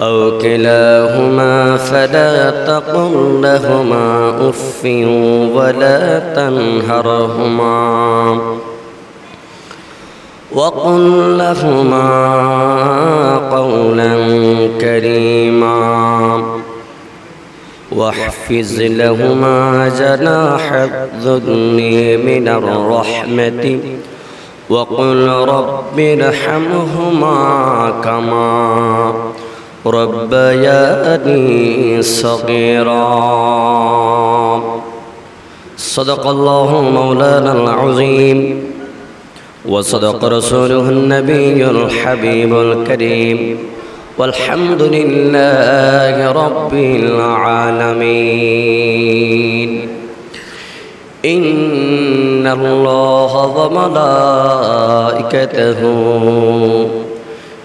أو كلاهما فلا تقل لهما أف ولا تنهرهما. وقل لهما قولا كريما. واحفظ لهما جناح الذل من الرحمة. وقل رب ارحمهما كما ربياني صغيرا. صدق الله مولانا العظيم. وصدق رسوله النبي الحبيب الكريم. والحمد لله رب العالمين. إن الله وملائكته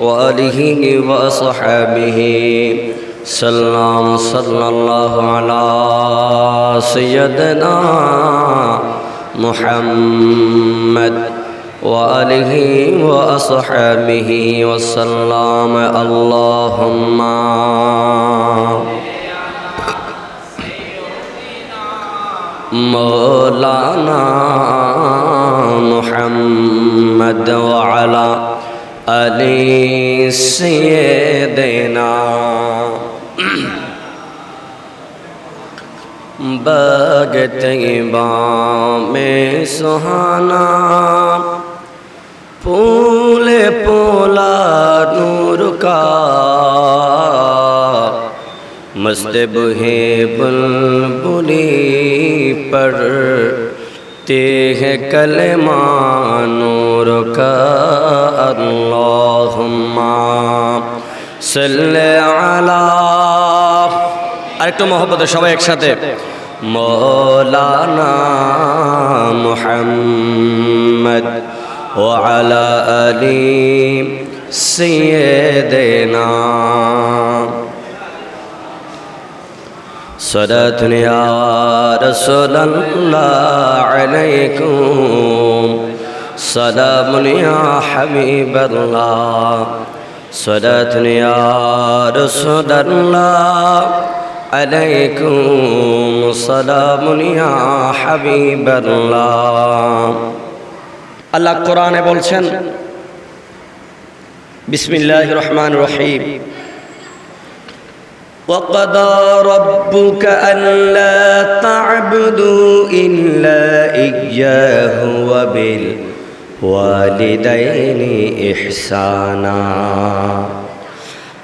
وآله وأصحابه. سلام صلى الله على سيدنا محمد وآله وأصحابه وسلم. اللهم مولانا محمد وعلى علی سے دینا بگتے بام سہانا پھول پولا نور کا مست بہے بل بلی پر ते हैं कलमानूर का अल्लाहुम्मा सल्ले अला আরেকটু মহব্বতের সবাই একসাথে। মৌলানা মুহাম্মদ ও আলা আলী সিয়ে দেনা صلاتنا يا رسول الله عليكم سلام يا حبيب الله صلاتنا يا رسول الله عليكم سلام يا حبيب الله الله قرآن بولشن بسم الله الرحمن الرحيم وقضى ربك ألا تعبدوا إلا إياه وبالوالدين إحسانا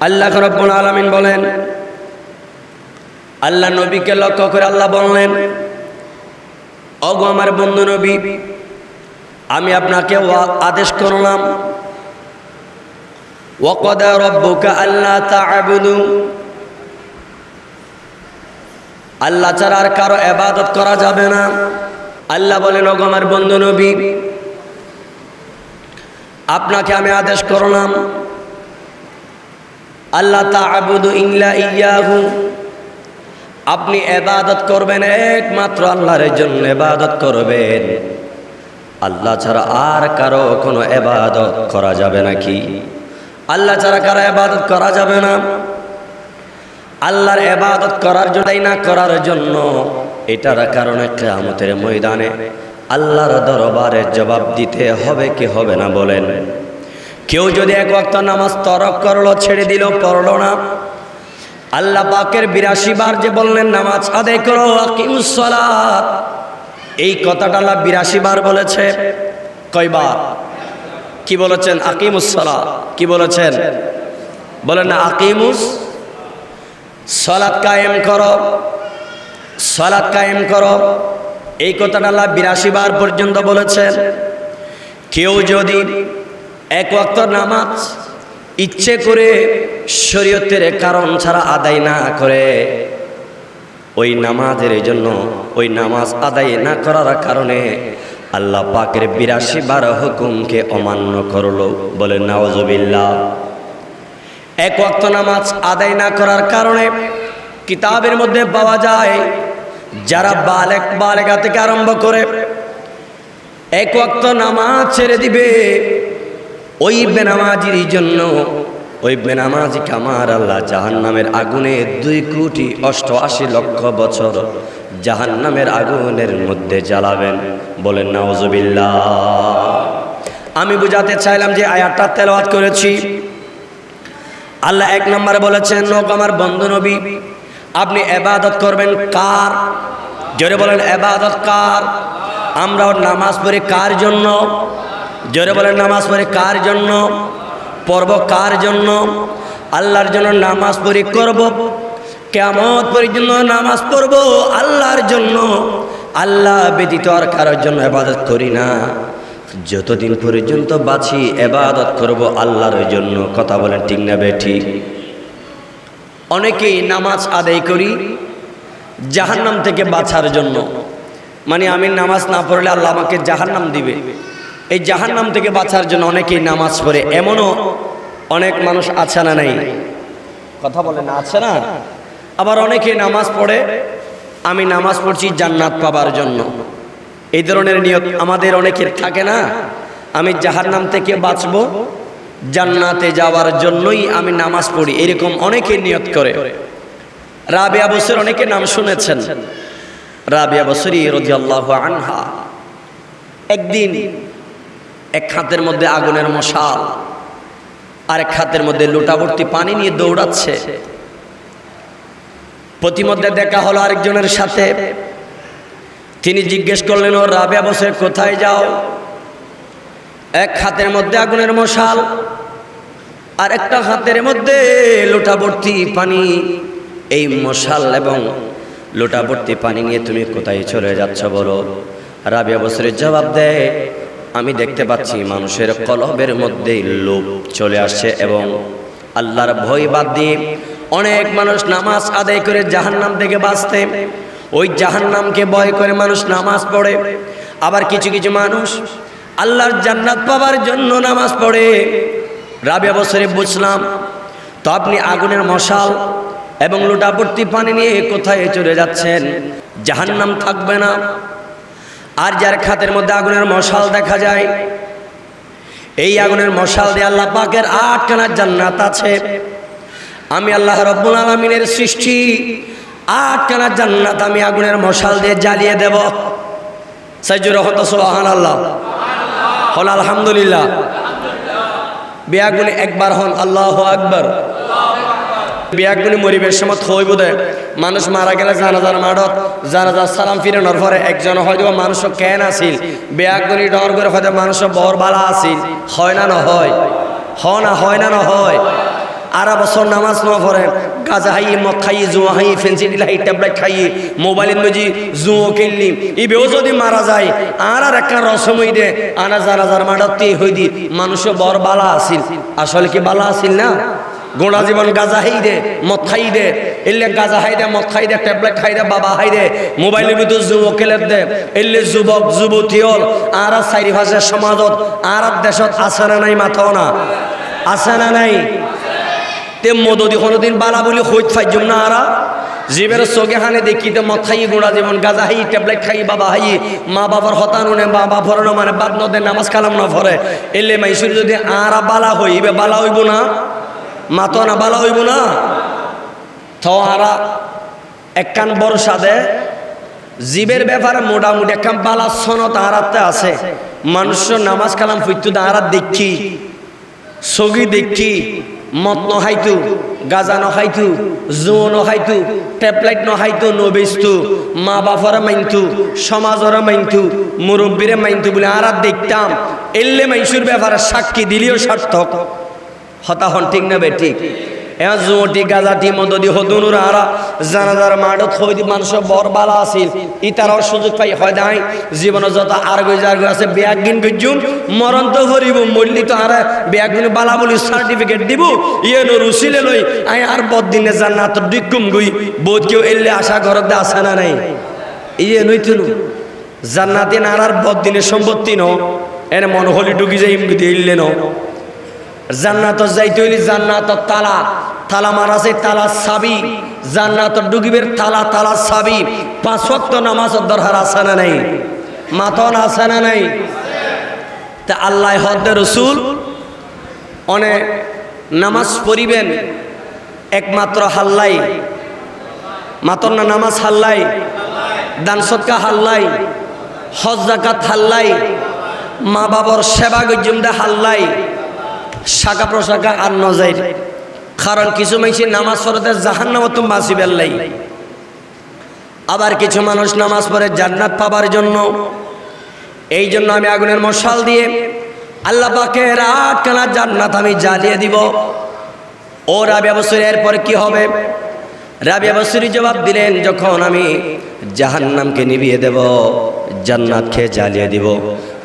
আল্লাহ রব্বুল আলামিন বলেন আল্লাহ নবীকে লক্ষ্য করে আল্লাহ বললেন অগো আমার বন্ধু নবী আমি আপনাকে আদেশ করলাম ওকদা রব্বুকা আল্লাহ তাআবুদু আল্লাহ ছাড়া আর কারও এবাদত করা যাবে না। আল্লাহ বলেন, ওগো আমার বন্ধু নবী, আপনাকে আমি আদেশ করলাম, আল্লাহ তাআবুদু ইল্লা ইয়াহু, আপনি এবাদত করবেন, একমাত্র আল্লাহর জন্য এবাদত করবেন। আল্লাহ ছাড়া আর কারও কোনো এবাদত করা যাবে নাকি আল্লাহ ছাড়া কারও এবাদত করা যাবে না। আল্লাহর এবাদত করার জন্যই না? করার জন্য। এটার কারণে কেয়ামতের ময়দানে আল্লাহর দরবারে জবাব দিতে হবে কি হবে না বলেন। কেউ যদি এক ওয়াক্ত নামাজ তরক করল, ছেড়ে দিল, পড়ল না, আল্লাহ পাকের বিরাশি বার যে বললেন, নামাজ আদায় করো, আকিমুস সালাত। এই কথাটা আল্লাহ বিরাশি বার বলেছে। কয়বার? কি বলেছেন? আকিমুস সালাত। কি বলেছেন? বলেন না, আকিমুস সালাত কায়েম করো। সালাত কায়েম করো। এই কথাটা আল্লাহ বিরাশি বার পর্যন্ত বলেছেন। কেউ যদি এক ওয়াক্ত নামাজ ইচ্ছে করে শরীয়তের কারণ ছাড়া আদায় না করে, ওই নামাজের জন্য, ওই নামাজ আদায় না করার কারণে আল্লাহ পাকের বিরাশি বার হুকুমকে অমান্য করল। বলে নাওজবিল্লা এক ওয়াক্ত নামাজ আদায় না করার কারণে কিতাবের মধ্যে পাওয়া যায়, যারা বালেক বালেগা থেকে আরম্ভ করে এক ওয়াক্ত নামাজ ছেড়ে দিবে, ওই বেনামাজির জন্য, ওই বেনামাজিকে আমার আল্লাহ জাহান নামের আগুনে দুই কোটি অষ্টআশি লক্ষ বছর জাহান নামের আগুনের মধ্যে জ্বালাবেন। বলেন নাওজবিল্লা আমি বুঝাতে চাইলাম যে আয়াতটা তেলাওয়াত করেছি। আল্লাহ এক নম্বরে বলেছেন লোক আমার বন্ধু নবী, আপনি এবাদত করবেন কার? জোরে বলেন, এবাদত কার? আমরা ওর নামাজ পড়ি কার জন্য? জোরে বলেন, নামাজ পড়ি কার জন্য? পর্ব কার জন্য? আল্লাহর জন্য নামাজ পড়ি করব। কেমন পর্যন্ত নামাজ পড়ব আল্লাহর জন্য। আল্লাহ ব্যতীত আর কারোর জন্য এবাদত করি না। যতদিন পর্যন্ত বাঁচি, এবাদত করব আল্লাহর জন্য, কথা বলেন ঠিক না বে ঠিক? অনেকেই নামাজ আদায় করি জাহান্নাম থেকে বাঁচার জন্য। মানে আমি নামাজ না পড়লে আল্লাহ আমাকে জাহান্নাম দিবে। এই জাহান্নাম থেকে বাঁচার জন্য অনেকেই নামাজ পড়ে। এমনও অনেক মানুষ আছে না নাই? কথা বলে না আছে না? আবার অনেকে নামাজ পড়ে, আমি নামাজ পড়ছি জান্নাত পাবার জন্য। এই ধরনের নিয়ত আমাদের অনেকের থাকে না। আমি জাহান্নাম থেকে বাঁচব, জান্নাতে যাওয়ার জন্যই আমি নামাজ পড়ি, এরকম অনেকে নিয়ত করে। রাবিয়া বসের অনেকে নাম শুনেছেন। রাবিয়া বসরি রদি আল্লাহ আনহা। একদিন এক খাতের মধ্যে আগুনের মশাল আর এক খাতের মধ্যে লোটাভর্তি পানি নিয়ে দৌড়াচ্ছে। প্রতিমধ্যে দেখা হলো আরেকজনের সাথে। তিনি জিজ্ঞেস করলেন, ও রাবিয়া বসে কোথায় যাও? এক হাতের মধ্যে আগুনের মশাল, আর একটা হাতের মধ্যে লোটাভর্তি পানি। এই মশাল এবং লোটাবর্তি পানি নিয়ে তুমি কোথায় চলে যাচ্ছ বলো? রাবিয়া বসরের জবাব দেয়, আমি দেখতে পাচ্ছি মানুষের কলবের মধ্যে লোভ চলে আসছে এবং আল্লাহর ভয় বাদ দিয়ে অনেক মানুষ নামাজ আদায় করে জাহান্নাম থেকে বাঁচতে ওই জাহান্নামকে ভয় করে মানুষ নামাজ পড়ে। আবার কিছু কিছু মানুষ আল্লাহর জান্নাত পাবার জন্য নামাজ পড়ে। রাবিয়া বছরে বুঝলাম, তো আপনি আগুনের মশাল এবং লোটাভর্তি পানি নিয়ে কোথায় চলে যাচ্ছেন? জাহান্নাম থাকবে না। আর যার খাতের মধ্যে আগুনের মশাল দেখা যায়, এই আগুনের মশাল দিয়ে আল্লাহ পাকের আটখানা জান্নাত আছে। আমি আল্লাহ রব্বুল আলমিনের সৃষ্টি আটখানা জান্নাত আমি আগুনের মশাল দিয়ে জ্বালিয়ে দেব। সাইজুর রহমত সোহান আল্লাহ হল আলহামদুলিল্লাহ। বিয়াগুনি একবার হন, আল্লাহ আকবর। বিয়াগুনি মরিবের সময় হইব দে। মানুষ মারা গেলে জানাজার মাঠত জানাজার সালাম ফিরানোর পরে একজন হয়তো মানুষ কেন আসিল বিয়াগুনি ডর করে হয়তো মানুষ বর বালা আসিল হয় না নহয় হ না, হয় না নহয় আরা বছর নামাজ ন পড়ে গাজা হাই মদ খাই জুয়া হাই ফেন্সি ডিলাই ট্যাবলেট খাই, মোবাইলের মজি জুয়ো কিনলি ইবেও যদি মারা যায়, আর আর একটা রসমই দে, আনা যারা যার মাডাতে হই দি, মানুষ বর বালা আসিল আসলে কি বালা আসিল না? গোড়া জীবন গাজা হাই দে মদ খাই দে, এলে গাজা হাই দে মদ খাই দে, ট্যাবলেট খাই দে, বাবা হাই দে, মোবাইলের ভিতর খেলের দে, এলে যুবক যুবতী হল আর আর চারি ভাষার সমাজত আর দেশত আছে না নাই মাথাও না? আছে না নাই? তে মদদি কোনোদিন বালা বলি হইত ফাইজুম না আরা জীবের চোখে হানে দেখি তে মদ খাই গুড়া যেমন গাজা হাই, ট্যাবলেট খাই বাবা হাই। মা বাবার হতানো নুনে বাবা ভরে না মানে বাদ নদে নামাজ কালাম না ভরে। এলে মাইসুর যদি আরা বালা হইবে, বালা হইব না? মাতো না বালা হইব না? তো আরা একখান বর্ষা দে। জীবের ব্যাপারে মোটামুটি একখান বালা সনত আরাতে আছে। মানুষ নামাজ কালাম ফুইতু আরাত দেখি, সগি দেখি। মদ নহাইতু গাজা নহাইতু জো নহাইতু ট্যাবলেট নহাইতু নবেস্তু মা বাপরা মাইনতু সমাজরা মাইনতু মুরব্বীরে মাইনতু বলে আর দেখতাম, এল্লে মাইশুর ব্যাপারে সাক্ষী দিলেও সার্থক হতাহন ঠিক না বে ঠিক? এয়া জুমটি গাজাটি মদদি হদুনুর আরা, জানাজার মাডত হইদি মানুষ বর বালা আছিল। ইতারাও সুযোগ পাই, হয় নাই? জীবন যত আর গই যার আছে ব্যাগিন গজুম মরণ তো হরিব মল্লি তো আর ব্যাগিন বালা বলি সার্টিফিকেট দিব ইয়ে রুসিলে লই, আই আর বদ দিনে জান্নাত ডিকুম গই, বোধ কেউ এলে আশা ঘরতে আসে না নাই? ইয়ে নই তুলু জান্নাতে বদ দিনে সম্পত্তি ন এনে মন হলি ঢুকি যাই ইমগুদি ইল্লে ন জান্নাত যাইতে হইলে জান্নাত তালা তালা মারাছে তালা সাবি। জান্নাত ডুগিবের তালা তালা সাবি। পাঁচ ওয়াক্ত নামাজ দরকার আছে না নাই? মাতন আছে না নাই? তা আল্লাহ হদ্দে রসুল অনেক নামাজ পড়িবেন একমাত্র হাল্লাই। মাতন না নামাজ হাল্লাই? দান সৎকা হাল্লাই? হজ জাকাত হাল্লাই? মা বাবার সেবা গজ্জুমদা হাল্লাই? শাখা প্রশাখা আর নজাইর। কারণ কিছু মানুষ নামাজ পড়তে জাহান নাম তুমি বাঁচি বেল্লাই আবার কিছু মানুষ নামাজ পড়ে জান্নাত পাবার জন্য। এই জন্য আমি আগুনের মশাল দিয়ে আল্লাহ পাকে রাত কানা জান্নাত আমি জ্বালিয়ে দিব। ও রাবিয়া বছর এরপর কি হবে? রাবিয়া বছরই জবাব দিলেন, যখন আমি জাহান্নামকে নিভিয়ে দেব জান্নাত খেয়ে জ্বালিয়ে দিব।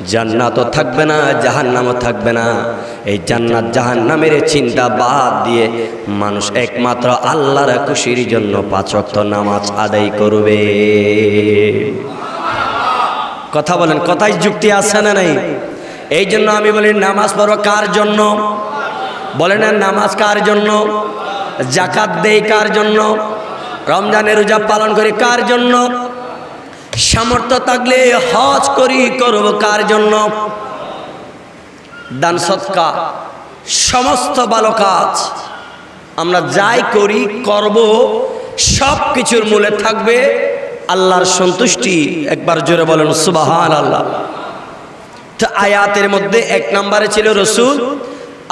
জান্নাতও থাকবে না, জাহান্নামও থাকবে না। এই জান্নাত জাহান্নামের চিন্তা বাদ দিয়ে মানুষ একমাত্র আল্লাহর খুশির জন্য পাঁচ ওয়াক্ত নামাজ আদায় করবে। কথা বলেন, কথাই যুক্তি আছে না নাই? এই জন্য আমি বলি, নামাজ পড়ো কার জন্য? বলে না, নামাজ কার জন্য? জাকাত দেই কার জন্য? রমজানের রোজা পালন করি কার জন্য? সামর্থ্য থাকলে হজ করি, করব কার জন্য? দান সৎকা সমস্ত ভালো কাজ। আমরা যাই করি, করব সব কিছুর মূলে থাকবে আল্লাহর সন্তুষ্টি। একবার জোরে বলেন সুবাহান আল্লাহ তো আয়াতের মধ্যে এক নম্বরে ছিল রসুল,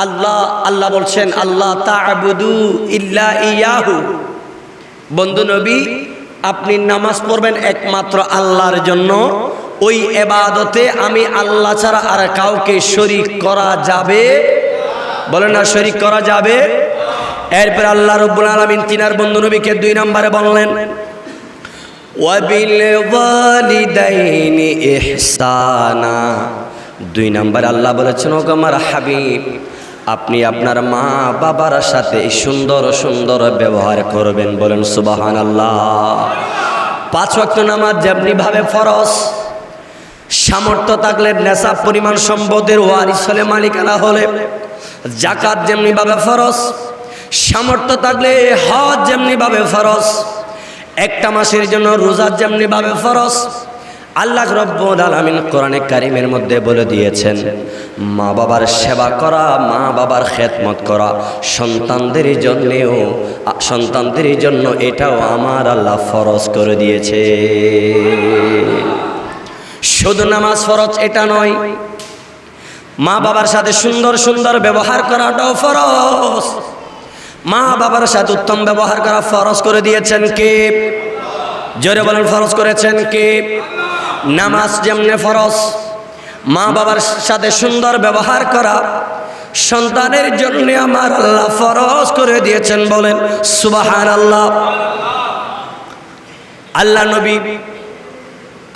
আল্লাহ আল্লাহ বলছেন, আল্লাহ তাবুদু ইল্লা ইয়াহু। বন্ধু নবী আপনি নামাজ পড়বেন একমাত্র আল্লাহর জন্য। ওই এবাদতে আমি আল্লাহ ছাড়া আর কাউকে শরিক করা যাবে? বলে না, শরিক করা যাবে? এরপর আল্লাহ রব্বুল আলমিন তিনার বন্ধু নবীকে দুই নম্বরে বললেন দুই নম্বর আল্লাহ বলেছেন ওগমার হাবিব আপনি আপনার মা বাবার সাথে সুন্দর সুন্দর ব্যবহার করবেন বলেন সুবাহান আল্লাহ পাঁচ ওয়াক্ত নামাজ যেমনি ভাবে ফরজ, সামর্থ্য থাকলে নেশা, পরিমাণ সম্পদের ওয়ারিস হলে, মালিকানা হলে জাকাত যেমনি ভাবে ফরজ, সামর্থ্য থাকলে হজ যেমনি ভাবে ফরজ, একটা মাসের জন্য রোজা যেমনি ভাবে ফরজ আল্লাহ রব্বুল আলামিন কোরআনে কারিমের মধ্যে বলে দিয়েছেন, মা বাবার সেবা করা, মা বাবার খেদমত করা, সন্তানদের জন্যেও, সন্তানদের জন্য এটাও আমার আল্লাহ ফরজ করে দিয়েছে। শুধু নামাজ ফরজ এটা নয়, মা বাবার সাথে সুন্দর সুন্দর ব্যবহার করাটাও ফরজ। মা বাবার সাথে উত্তম ব্যবহার করা ফরজ করে দিয়েছেন কে? জোরে বলেন, ফরজ করেছেন কে? নামাজ যেমনে ফরজ, মা বাবার সাথে সুন্দর ব্যবহার করা, সন্তানের জন্য আমার আল্লাহ ফরজ করে দিয়েছেন বলেন সুবাহান আল্লাহ আল্লাহ নবী,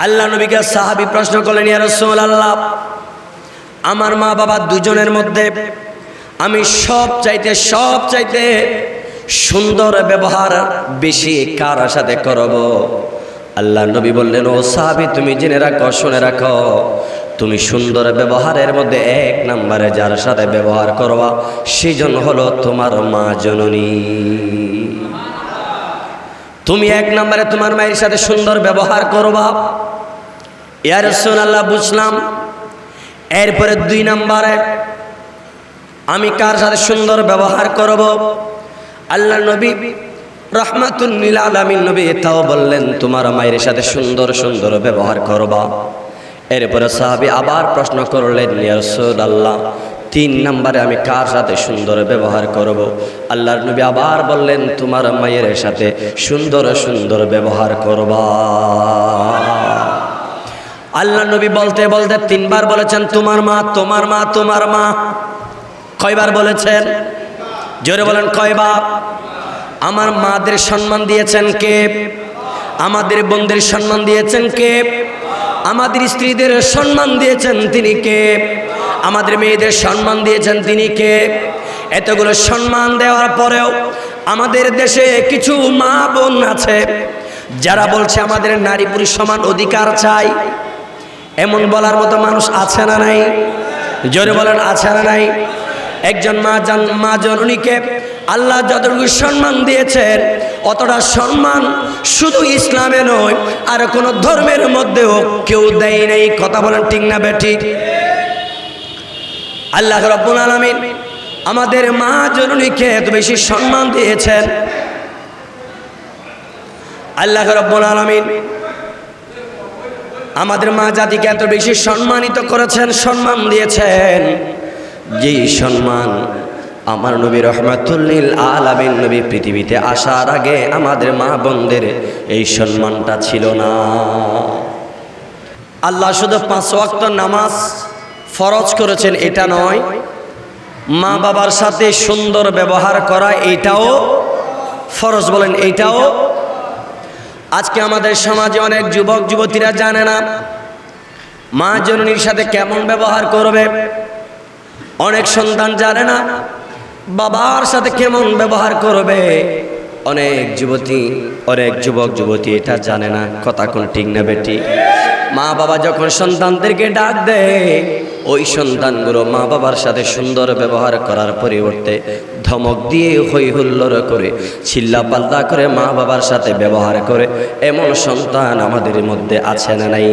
আল্লাহ নবীকে সাহাবি প্রশ্ন করলেন, ইয়া রাসূল আল্লাহ আমার মা বাবা দুজনের মধ্যে আমি সব চাইতে সব চাইতে সুন্দর ব্যবহার বেশি কার সাথে করব? আল্লাহ নবী বললেন, ও সাহাবি, তুমি জেনে রাখো, শুনে রাখো। তুমি সুন্দর ব্যবহারের মধ্যে এক নম্বরে যার সাথে ব্যবহার করবা সেজন হলো তোমার মা জননী। তুমি এক নম্বরে তোমার মায়ের সাথে সুন্দর ব্যবহার করবা ইয়ার আল্লাহ বুঝলাম। এরপরে দুই নম্বরে, আমি কার সাথে সুন্দর ব্যবহার করব? আল্লাহ নবী রহমাতুল্লিল আলমিন নবী এটাও বললেন, তোমার মায়ের সাথে সুন্দর সুন্দর ব্যবহার করবা। এরপরে সাহাবি আবার প্রশ্ন করলেন ইয়ারসুল আল্লাহ তিন নম্বরে আমি কার সাথে সুন্দর ব্যবহার করব? আল্লাহর নবী আবার বললেন, তোমার মায়ের সাথে সুন্দর সুন্দর ব্যবহার করবা। আল্লাহ নবী বলতে বলতে তিনবার বলেছেন, তোমার মা তোমার মা তোমার মা। কয়বার বলেছেন? জোরে বলেন, কয়বার? আমার মাদের সম্মান দিয়েছেন কে? আমাদের বোনদের সম্মান দিয়েছেন কে? আমাদের স্ত্রীদের সম্মান দিয়েছেন তিনি কে? আমাদের মেয়েদের সম্মান দিয়েছেন তিনি কে? এতগুলো সম্মান দেওয়ার পরেও আমাদের দেশে কিছু মা বোন আছে, যারা বলছে আমাদের নারী পুরুষ সমান অধিকার চাই। এমন বলার মতো মানুষ আছে না নাই? জোরে বলেন, আছে না নাই? একজন মা জান, মা জননীকে আল্লাহ যতটুকু সম্মান দিয়েছেন, অতটা সম্মান শুধু ইসলামে নয়, আর কোনো ধর্মের মধ্যেও কেউ দেয় নেই। কথা বলেন ঠিক না বেটি আল্লাহ রব্বুল আলমিন আমাদের মা জননীকে এত বেশি সম্মান দিয়েছেন। আল্লাহ রব্বুল আলমিন আমাদের মা জাতিকে এত বেশি সম্মানিত করেছেন, সম্মান দিয়েছেন। যেই সম্মান আমার নবী রহমাতুল্লিল আলামিন নবী পৃথিবীতে আসার আগে আমাদের মা বোনদের এই সম্মানটা ছিল না। আল্লাহ শুধু পাঁচ ওয়াক্ত নামাজ ফরজ করেছেন, এটা নয়। মা বাবার সাথে সুন্দর ব্যবহার করা, এটাও ফরজ বলেন, এটাও। আজকে আমাদের সমাজে অনেক যুবক, যুবতীরা জানে না, মা জননীর সাথে কেমন ব্যবহার করবে। অনেক সন্তান জানে না বাবার সাথে কেমন ব্যবহার করবে? অনেক যুবতী, অনেক যুবক, যুবতী এটা জানে না, কথা কোন ঠিক না বেটি। মা বাবা যখন সন্তানদেরকে ডাক দেয়, ওই সন্তানগুলো মা বাবার সাথে সুন্দর ব্যবহার করার পরিবর্তে ধমক দিয়ে হই হুল্লোড় করে চিল্লা পাল্লা করে মা বাবার সাথে ব্যবহার করে, এমন সন্তান আমাদের মধ্যে আছে না নাই?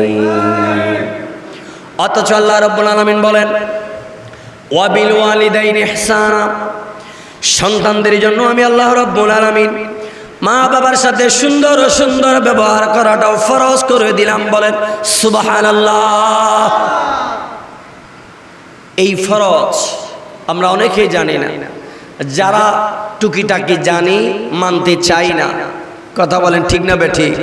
অথচ আল্লাহ রব্বুল আলামিন বলেন, ওয়াবিল ওয়ালিদাইন ইহসানা। সন্তানদের জন্য আমি আল্লাহ রব্বুল আলামিন মা বাবার সাথে সুন্দর সুন্দর ব্যবহার করাটাও ফরজ করে দিলাম বলেন, সুবহানাল্লাহ। এই ফরজ আমরা অনেকেই জানি না। যারা টুকিটাকি জানি, মানতে চাই না। কথা বলেন ঠিক না বেঠিক